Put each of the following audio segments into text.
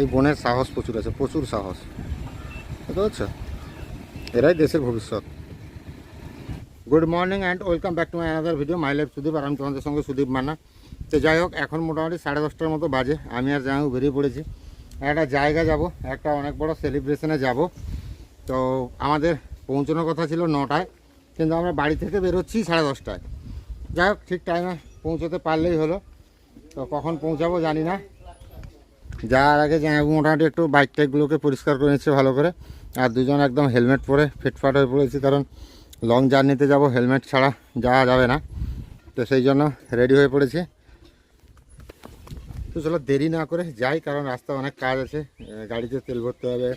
এই বোনের সাহস প্রচুর আছে, প্রচুর সাহস। বুঝতে পারছ? এরাই দেশের ভবিষ্যৎ। Good morning and welcome back to my another video my life Sudip আর আমি তোমাদের সঙ্গে সুদীপ মান্না। তো যাই হোক, এখন মোটামুটি সাড়ে দশটার মতো বাজে। আমি আর জামাই বেরিয়ে পড়েছি। একটা জায়গা যাব, একটা অনেক বড় সেলিব্রেশনে যাব। তো আমাদের পৌঁছানোর কথা ছিল নটায়, কিন্তু আমরা বাড়ি থেকে বেরোচ্ছি সাড়ে দশটায়। যাই হোক, ঠিক টাইমে পৌঁছতে পারলেই হলো। তো কখন পৌঁছাবো জানি না। যাওয়ার আগে মোটামুটি একটু বাইক টাইকগুলোকে পরিষ্কার করে নিচ্ছে ভালো করে। আর দুজন একদম হেলমেট পরে ফিটফাট হয়ে পড়েছি কারণ লং জার্নিতে যাব হেলমেট ছাড়া যাওয়া যাবে না। তো সেই জন্য রেডি হয়ে পড়েছি। তো চলো দেরি না করে যাই কারণ রাস্তা অনেক কাজ আছে। গাড়িতে তেল ভরতে হবে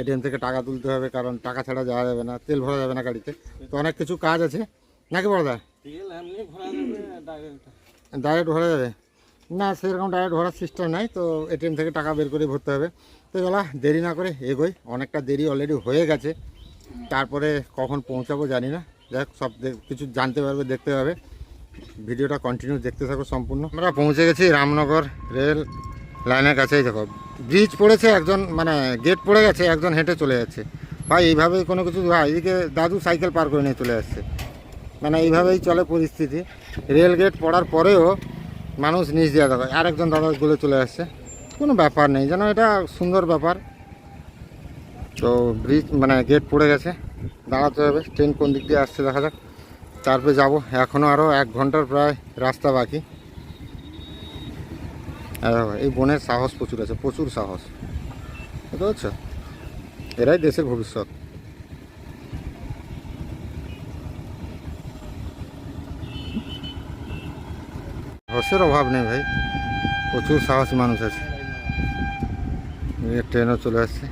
এটিএম থেকে টাকা তুলতে হবে কারণ টাকা ছাড়া যাওয়া যাবে না তেল ভরা যাবে না গাড়িতে। তো অনেক কিছু কাজ আছে। নাকি বড়দা? ডাইরেক্ট ভরা যাবে? না, সেরকম ডাইরেক্ট ভরার সিস্টেম নাই, তো এটিএম থেকে টাকা বের করে ভরতে হবে। তো চলা, দেরি না করে এগোই, অনেকটা দেরি অলরেডি হয়ে গেছে। তারপরে কখন পৌঁছাবো জানি না। যাক, সব কিছু জানতে পারবে, দেখতে পাবে। ভিডিওটা কন্টিনিউ দেখতে থাকো সম্পূর্ণ। আমরা পৌঁছে গেছি রামনগর রেল লাইনের কাছেই। দেখো ব্রিজ পড়েছে, একজন মানে গেট পড়ে গেছে, একজন হেঁটে চলে যাচ্ছে। ভাই, এইভাবেই কোনো কিছু এদিকে দাদু সাইকেল পার করে নিয়ে চলে যাচ্ছে মানে এইভাবেই চলে পরিস্থিতি। রেল গেট পড়ার পরেও মানুষ নিচ দিয়ে দেখো আরেকজন দাদা গুলো চলে আসছে। কোনো ব্যাপার নেই, যেন এটা সুন্দর ব্যাপার। তো ব্রিজ মানে গেট পড়ে গেছে, দাঁড়াতে হবে। ট্রেন কোন দিক দিয়ে আসছে দেখা যাক। তারপরে যাব। এখনও আরও এক ঘণ্টার প্রায় রাস্তা বাকি। এই বোনের সাহস প্রচুর আছে, প্রচুর সাহস। বুঝতে পারছ? এরাই দেশের ভবিষ্যৎ। সাহসের অভাব নেই ভাই। প্রচুর সাহসী মানুষ আছে। এই ট্রেনও চলে আসছে।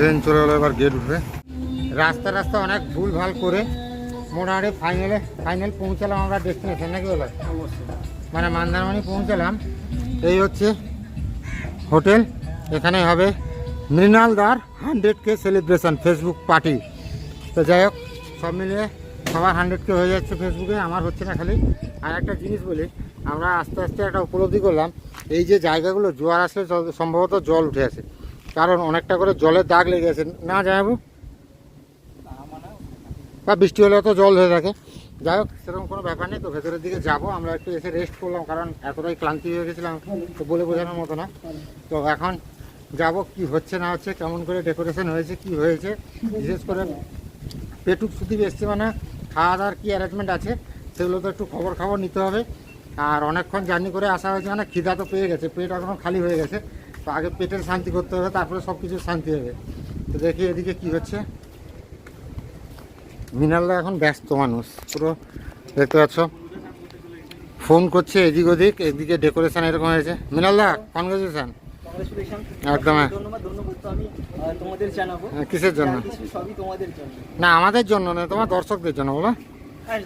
ট্রেন চলে গেলো এবার গেট উঠবে। রাস্তা রাস্তা অনেক ভুল ভালো করে মোটামুটি ফাইনালে ফাইনাল পৌঁছালাম আমরা ডেস্টিনেশন নাকি অবশ্যই। মানে মান্দারমানি পৌঁছালাম। এই হচ্ছে হোটেল। এখানে হবে মৃণালদার hundred K celebration Facebook party তো যাই হোক সব মিলিয়ে সবার হান্ড্রেড কে হয়ে যাচ্ছে ফেসবুকে আমার হচ্ছে না খালি। আর একটা জিনিস বলি আমরা আস্তে আস্তে একটা উপলব্ধি করলাম এই যে জায়গাগুলো জোয়ার আসলে সম্ভবত জল উঠে আসে। কারণ অনেকটা করে জলের দাগ লেগে আছে না যাব বা বৃষ্টি হলে তো জল হয়ে থাকে। যাই হোক, সেরকম কোনো ব্যাপার নেই, তো ভেতরের দিকে যাব। আমরা একটু এসে রেস্ট করলাম, কারণ এতটাই ক্লান্তি হয়ে গেছিলাম, তো বলে বোঝানোর মতো না। তো এখন যাব, কি হচ্ছে না হচ্ছে, কেমন করে ডেকোরেশন হয়েছে, কি হয়েছে। বিশেষ করে পেটুক সুতি এসছে মানে খাওয়া দাওয়ার কী অ্যারেঞ্জমেন্ট আছে, সেগুলো তো একটু খবর খবর নিতে হবে। আর অনেকক্ষণ জার্নি করে আসা হয়েছে মানে খিদা তো পেয়ে গেছে, পেট এখন খালি হয়ে গেছে। আগে পেটের শান্তি করতে হবে তারপরে সব কিছু শান্তি হবে। তো দেখি এদিকে কি হচ্ছে। মৃণালদা এখন ব্যস্ত মানুষ পুরো দেখতে পাচ্ছ। ফোন করছে এদিক ওদিক এদিকে ডেকোরেশন এরকম হয়েছে। মৃণালদা কনগ্রেচুলেশন একদম, হ্যাঁ। কিসের জন্য? না আমাদের জন্য নয় তোমার দর্শকদের জন্য বলো।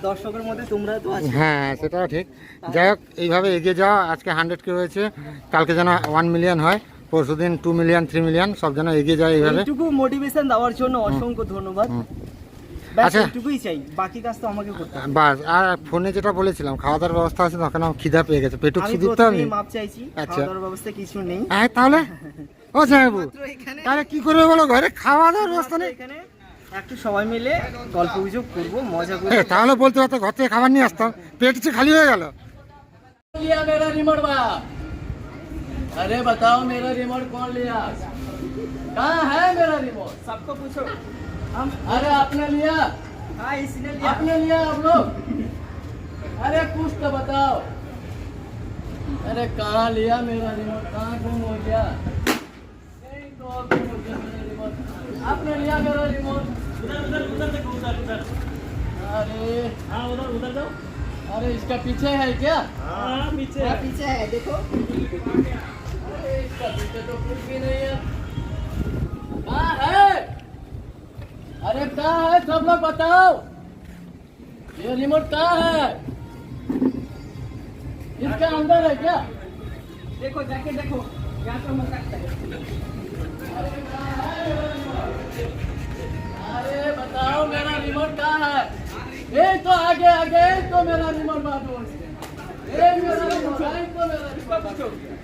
দর্শকের মধ্যে তোমরা তো হ্যাঁ সেটাও ঠিক। যাই হোক এইভাবে এগিয়ে যাওয়া আজকে হান্ড্রেড কে হয়েছে। কালকে যেন ওয়ান মিলিয়ন হয়। পরশুদিন টু মিলিয়ন থ্রি মিলিয়ন সব যেন এগিয়ে যায় এইভাবে। এইটুকু মোটিভেশন দেওয়ার জন্য অসংখ্য ধন্যবাদ। আচ্ছা। এইটুকুই চাই। বাকি কাজ তো আমাকে করতে বাস আর ফোনে যেটা বলেছিলাম খাওয়া দাওয়ার ব্যবস্থা আছে তখন আমার খিদা পেয়ে গেছে। পেটুক শুধু তো আমি। মাপ চাইছি আচ্ছা। খাওয়া দাওয়ার ব্যবস্থা কিছু নেই। হ্যাঁ তাহলে। ও সাহেব তাহলে কি করবে বলো ঘরে খাওয়া দাওয়ার ব্যবস্থা নেই? এখানে একটু সবাই মিলে গল্প গুজব করব মজা করব। তাহলে বলতে পারতো ঘর থেকে খাবার নিয়ে আসতাম। পেট খালি হয়ে গেল। अरे बताओ मेरा रिमोट कौन लिया कहाँ है मेरा रिमोट सबको पूछो। हम अरे आपने लिया। हाँ इसने लिया। आपने लिया आप लोग? अरे कुछ तो बताओ। अरे कहाँ लिया मेरा रिमोट कहाँ गुम हो गया? तो हो आपने लिया मेरा रिमोट उधर उधर उधर देखो उधर उधर। अरे। हाँ उधर उधर जाओ। अरे इसका पीछे है क्या? हाँ पीछे पीछे है देखो। तो कुछ भी नहीं है कहा है अरे कहा है सब लोग बताओ ये रिमोट कहा है। इसका अंदर है क्या देखो जाके देखो अरे बताओ मेरा रिमोट कहाँ है? ये तो आगे आगे तो मेरा रिमोट बात हो मेरा रिमोट तो मेरा रिमोट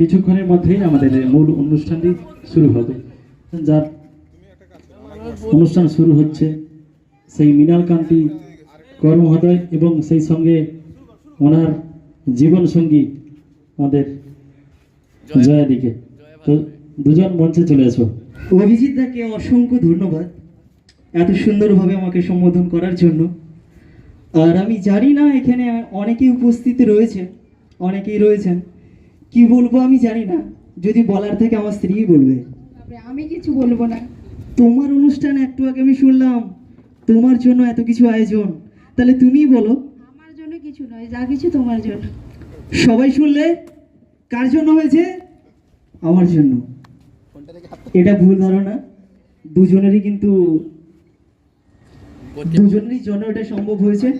কিছুক্ষণের মধ্যেই আমাদের মূল অনুষ্ঠানটি শুরু হবে। যার অনুষ্ঠান শুরু হচ্ছে সেই মৃণাল কান্তি কর মহোদয় এবং সেই সঙ্গে ওনার জীবন সঙ্গী আমাদের জয়াদিকে। তো দুজন মঞ্চে চলে আসো। অভিজিৎ দাকে অসংখ্য ধন্যবাদ এত সুন্দরভাবে আমাকে সম্বোধন করার জন্য। আর আমি জানি না, এখানে অনেকেই উপস্থিত রয়েছে অনেকেই রয়েছেন। কি বলব আমি জানি না। যদি বলার থেকে আমার স্ত্রী বলবে। তারপরে আমি কিছু বলব না। তোমার অনুষ্ঠান একটু আগে আমি শুনলাম। তোমার জন্য এত কিছু আয়োজন। তাহলে তুমিই বলো। আমার জন্য কিছু নয় যা কিছু তোমার জন্য। সবাই শুনলে? কার জন্য হয়েছে? আমার জন্য। এটা ভুল ধারণা। দুজনেরই কিন্তু দুজনেরই জন্য এটা সম্ভব হয়েছে।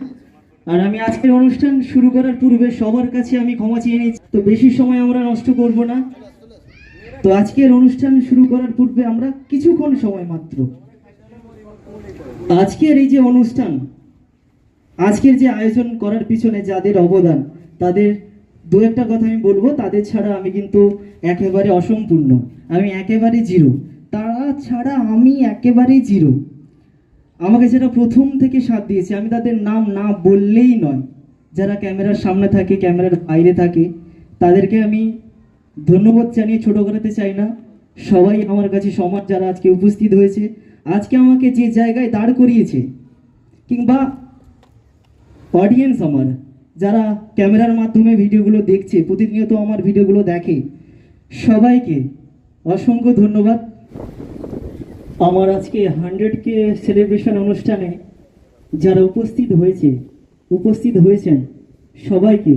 আর আমি আজকের অনুষ্ঠান শুরু করার পূর্বে সবার কাছে আমি ক্ষমা চেয়ে নিচ্ছি। তো বেশি সময় আমরা নষ্ট করব না। তো আজকের অনুষ্ঠান শুরু করার পূর্বে আমরা কিছুক্ষণ সময় মাত্র। আজকের এই যে অনুষ্ঠান, আজকের যে আয়োজন করার পিছনে যাদের অবদান, তাদের দু একটা কথা আমি বলব, তাদের ছাড়া আমি কিন্তু একেবারে অসম্পূর্ণ। আমি একেবারে জিরো। তারা ছাড়া আমি একেবারেই জিরো। আমাকে যারা প্রথম থেকে সাথ দিয়েছে, আমি তাদের নাম না বললেই নয়। যারা ক্যামেরার সামনে থাকে, ক্যামেরার বাইরে থাকে, তাদেরকে আমি ধন্যবাদ জানিয়ে ছোট করাতে চাই না। সবাই আমার কাছে সমাজ যারা আজকে উপস্থিত হয়েছে, আজকে আমাকে যে জায়গায় দাঁড় করিয়েছে, কিংবা অডিয়েন্স আমার, যারা ক্যামেরার মাধ্যমে ভিডিওগুলো দেখছে, প্রতিনিয়ত আমার ভিডিওগুলো দেখে, সবাইকে অসংখ্য ধন্যবাদ। আমার আজকে হান্ড্রেড কে সেলিব্রেশন অনুষ্ঠানে যারা উপস্থিত হয়েছে, উপস্থিত হয়েছেন, সবাইকে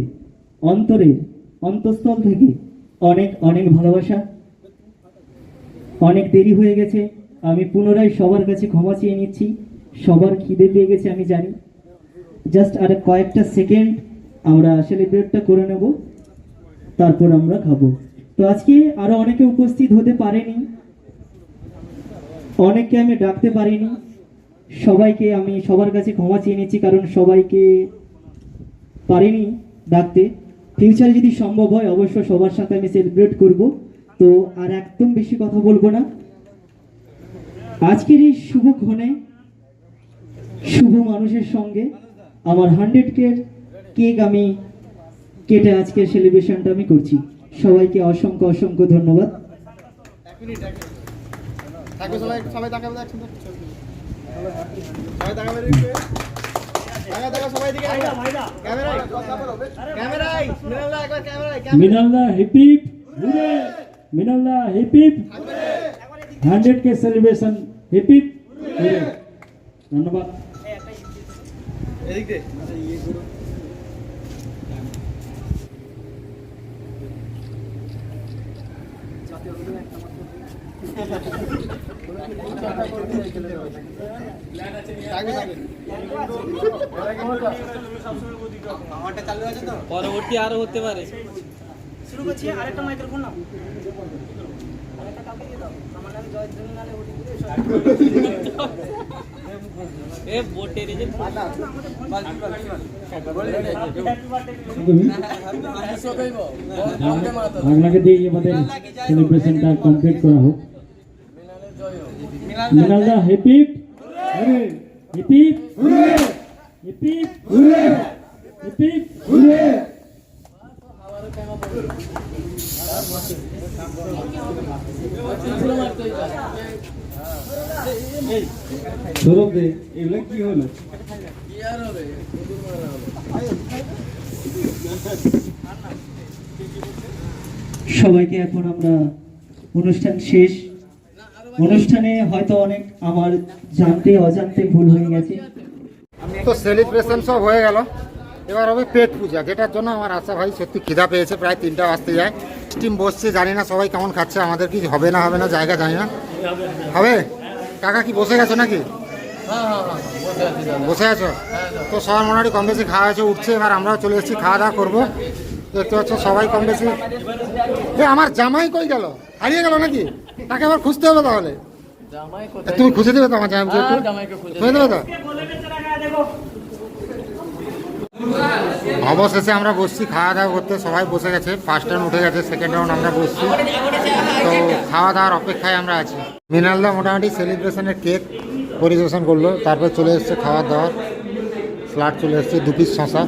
অন্তরে, অন্তঃস্থল থেকে অনেক অনেক ভালোবাসা। অনেক দেরি হয়ে গেছে, আমি পুনরায় সবার কাছে ক্ষমা চেয়ে নিচ্ছি। সবার খিদে পেয়ে গেছে, আমি জানি। জাস্ট আর কয়েকটা সেকেন্ড, আমরা সেলিব্রেটটা করে নেব। তারপর আমরা খাব। তো আজকে আরও অনেকে উপস্থিত হতে পারেনি। অনেককে আমি ডাকতে পারিনি। সবাইকে আমি সবার কাছে ক্ষমা চেয়ে নিচ্ছি, কারণ সবাইকে পারিনি ডাকতে। ফিউচারে যদি সম্ভব হয়, অবশ্য সবার সাথে আমি সেলিব্রেট করব। তো আর একদম বেশি কথা বলব না। আজকের এই শুভক্ষণে শুভ মানুষের সঙ্গে আমার হান্ড্রেড কের কেক আমি কেটে আজকের সেলিব্রেশনটা আমি করছি। সবাইকে অসংখ্য অসংখ্য ধন্যবাদ। থাকবে সবাই সবাই তাকাবে একসাথে সবাই তাকাবে hip hip hip hip. Hundred কে সেলিব্রেশন হিপিপ। ধন্যবাদ। এদিক দে। পরবর্তী আরও হতে পারে। শুরু করছি আরেকটা মাইক্রোফোন নাও। এ বোটের যে। আপনাকে দিয়ে আমাদের সেলিব্রেশনটা কমপ্লিট করা হোক। মিনালদা hip hip hooray hip hip hooray hip hip hooray hip hip hooray Sourav দে এগুলো কি হলো? সবাইকে এখন আমরা অনুষ্ঠান শেষ অনুষ্ঠানে হয়তো অনেক আমার জানতে, অজান্তে ভুল হয়ে গেছে। তো সেলিব্রেশন সব হয়ে গেল। এবার হবে পেট পূজা, যেটার জন্য আমার আশা ভাই সত্যি খিদা পেয়েছে, প্রায় তিনটা বাজতে যায়। টিম বসছে, জানি না সবাই কেমন খাচ্ছে, আমাদের কি হবে না হবে না, জায়গা জানি না। হবে? কাকা কি বসে গেছো নাকি? বসে আছি? আছো তো সবার মোটামুটি কম বেশি খাওয়া হয়েছে, উঠছে, এবার আমরাও চলে এসেছি, খাওয়া দাওয়া করব। দেখতে পাচ্ছ সবাই কম বেশি। আমার জামাই কই গেল? হারিয়ে গেল নাকি? তাকে আবার খুঁজতে হবে তাহলে। তুমি খুঁজে দেবে তো একটু। হ্যাঁ, খুঁজে দেবে তো। অবশেষে আমরা বসছি খাওয়া দাওয়া করতে। সবাই বসে গেছে ফার্স্ট রাউন্ড উঠে গেছে সেকেন্ড রাউন্ড আমরা বসছি। তো খাওয়া দাওয়ার অপেক্ষায় আমরা আছি। মৃণালদা মোটামুটি সেলিব্রেশনের কেক পরিবেশন করল। তারপর চলে এসছে খাওয়া দাওয়ার স্লাট চলে এসছে দু পিস শশা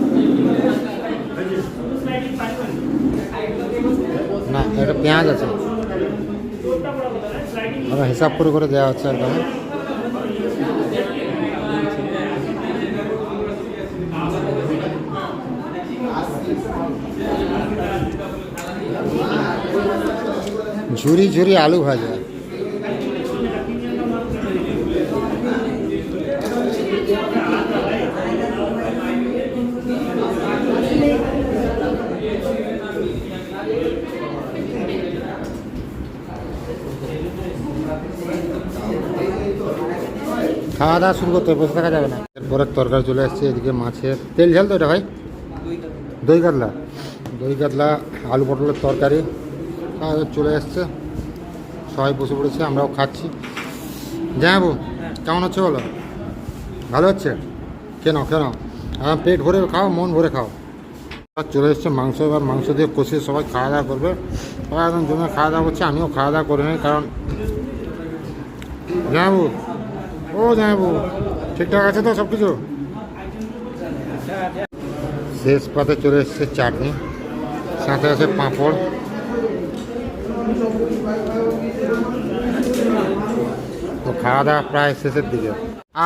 না এটা পেঁয়াজ আছে। হিসাব করে করে দেওয়া হচ্ছে একদম ঝুরি ঝুরি আলু ভাজা খাওয়া দাওয়া শুরু করতে বসে থাকা যাবে না। এরপরে তরকারি চলে আসছে, এদিকে মাছের তেল ঝাল তো এটা ভাই? দই কাতলা। দই কাতলা, আলু পটলের তরকারি চলে আসছে। সবাই বসে পড়েছে, আমরাও খাচ্ছি। জানাব কেমন হচ্ছে বলো? ভালো হচ্ছে কেন কেন হ্যাঁ পেট ভরে খাও, মন ভরে খাও। আর চলে এসছে মাংস, এবার মাংস দিয়ে কষিয়ে সবাই খাওয়া দাওয়া করবে। সবাই একদম জমে খাওয়া দাওয়া করছে, আমিও খাওয়া দাওয়া করে নিই, কারণ জানাব ও জানাব ঠিকঠাক আছে তো সব কিছু শেষ পাতে চলে এসছে চাটনি সাথে আছে পাঁপড়। তো খাওয়া দাওয়া প্রায় শেষের দিকে।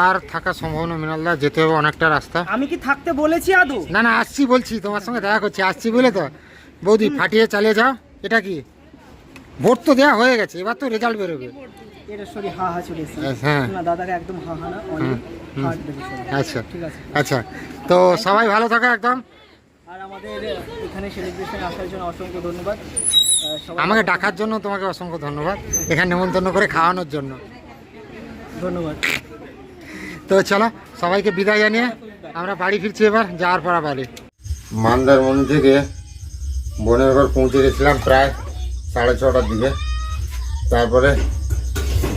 আর থাকা সম্ভাবনা মিনালদা যেতে হবে অনেকটা রাস্তা। আমি কি থাকতে বলেছি আদৌ? না না আসছি বলছি তোমার সঙ্গে দেখা করছি আসছি বলে তো। বৌদি ফাটিয়ে চালিয়ে যাও এটা কি? ভোট তো দেওয়া হয়ে গেছে এবার তো রেজাল্ট বেরোবে। এটা সরি হা হা চলে হ্যাঁ। না দাদাকে একদম হা হা না অনেক হার্ট দেবে আচ্ছা ঠিক আছে। আচ্ছা। তো সবাই ভালো থাকো একদম। আর আমাদের এখানে সেলিব্রেশনে আসার জন্য অসংখ্য ধন্যবাদ। আমাকে ডাকার জন্য তোমাকে অসংখ্য ধন্যবাদ। এখানে নেমন্তন্ন করে খাওয়ানোর জন্য। ধন্যবাদ। তো চলো সবাইকে বিদায় জানিয়ে আমরা বাড়ি ফিরছি এবার যাওয়ার পর বাড়ি মান্দারমণি থেকে বোনের ঘর পৌঁছে গেছিলাম প্রায় সাড়ে ছটার দিকে। তারপরে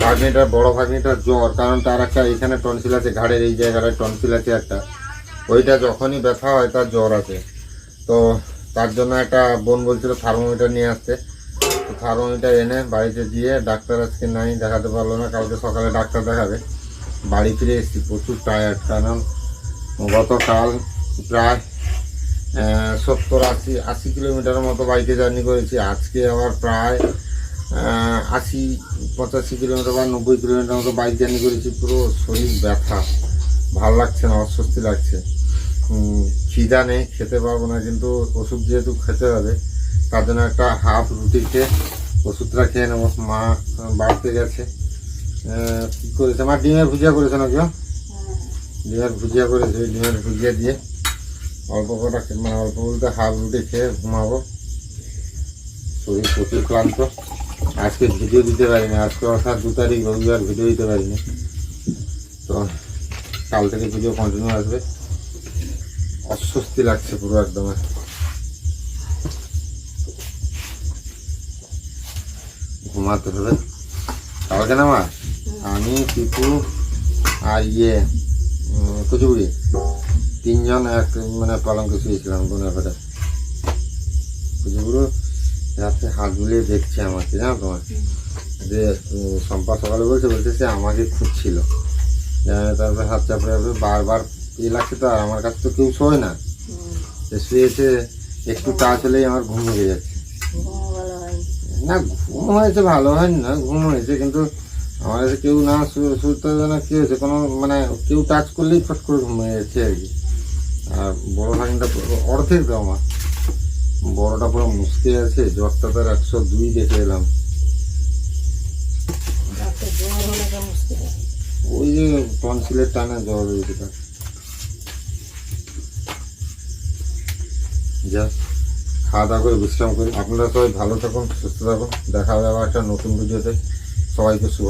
ভাগ্নিটার, বড় ভাগ্নিটার জ্বর, কারণ তার একটা এখানে টনসিল আছে, ঘাড়ের এই জায়গাটায় টনসিল আছে একটা। ওইটা যখনই ব্যথা হয়, তার জ্বর আছে। তো তার জন্য একটা বোন বলছিল থার্মোমিটার নিয়ে আসতে। তো থার্মোমিটার এনে বাড়িতে দিয়ে ডাক্তার আজকে নাই, দেখাতে পারল না, কালকে সকালে ডাক্তার দেখাবে। বাড়ি ফিরে এসেছি, প্রচুর টায়ার্ড কারণ গতকাল প্রায় সত্তর আশি আশি কিলোমিটারের মতো বাইকে জার্নি করেছি। আজকে আবার প্রায় আশি, পঁচাশি কিলোমিটার বা নব্বই কিলোমিটার মতো বাইক জার্নি করেছি, পুরো শরীর ব্যথা। ভালো লাগছে না, অস্বস্তি লাগছে। খিদা নেই, খেতে পারব না, কিন্তু ওষুধ যেহেতু খেতে হবে, তার জন্য একটা হাফ রুটি খেয়ে ওষুধটা খেয়ে নেব। মা বাড়তে গেছে। কি করেছে? মা ডিমের ভুজিয়া করেছে নাকি গো? ডিমের ভুজিয়া করেছে, ওই ডিমের ভুজিয়া দিয়ে অল্প কটা মানে অল্প বলতে হাফ রুটি খেয়ে ঘুমাবো। শরীর প্রচুর ক্লান্ত। আজকে ভিডিও দিতে পারিনি, আজকে অর্থাৎ দু তারিখ রবিবার ভিডিও দিতে পারিনি। তো কাল থেকে ভিডিও কন্টিনিউ আসবে। অস্বস্তি লাগছে পুরো একদম ঘুমাতে হবে। কালকে না মা? আমি টিপু আর ইয়ে কুচুবুড়ি। তিনজন এক মানে পালঙ্কে শুয়েছিলাম গুনাঘাটে কুচুবুড়ো রাত্রে হাত বুলিয়ে দেখছে আমাকে জানো তোমার? যে উম, সম্পা সকালে বলছে বলছে সে আমাকে খুঁজছিল। তারপরে হাত চাপড়ে বারবার ইয়ে লাগছে তো আর আমার কাছে তো কেউ শোয় না। সে শুয়েছে একটু টাচ হলেই আমার ঘুম হয়ে যাচ্ছে। না ঘুম হয়েছে ভালো হয়নি না ঘুম হয়েছে কিন্তু আমার কাছে কেউ না শুতে না কি হয়েছে কোনো মানে কেউ টাচ করলেই ফট করে ঘুম হয়ে যাচ্ছে আর কি। আর বড় ভাগিনটা অর্ধেক দাও আমার বড়টা পুরো মুসকে আছে জ্বরটা তার একশো দুই দেখে এলাম। ওই যে টনসিলের টানে জ্বর হয়েছে তার। যা খাওয়া দাওয়া করে বিশ্রাম করি। আপনারা সবাই ভালো থাকুন সুস্থ থাকুন। দেখা হবে আবার একটা নতুন ভিডিওতে। সবাইকে শুভ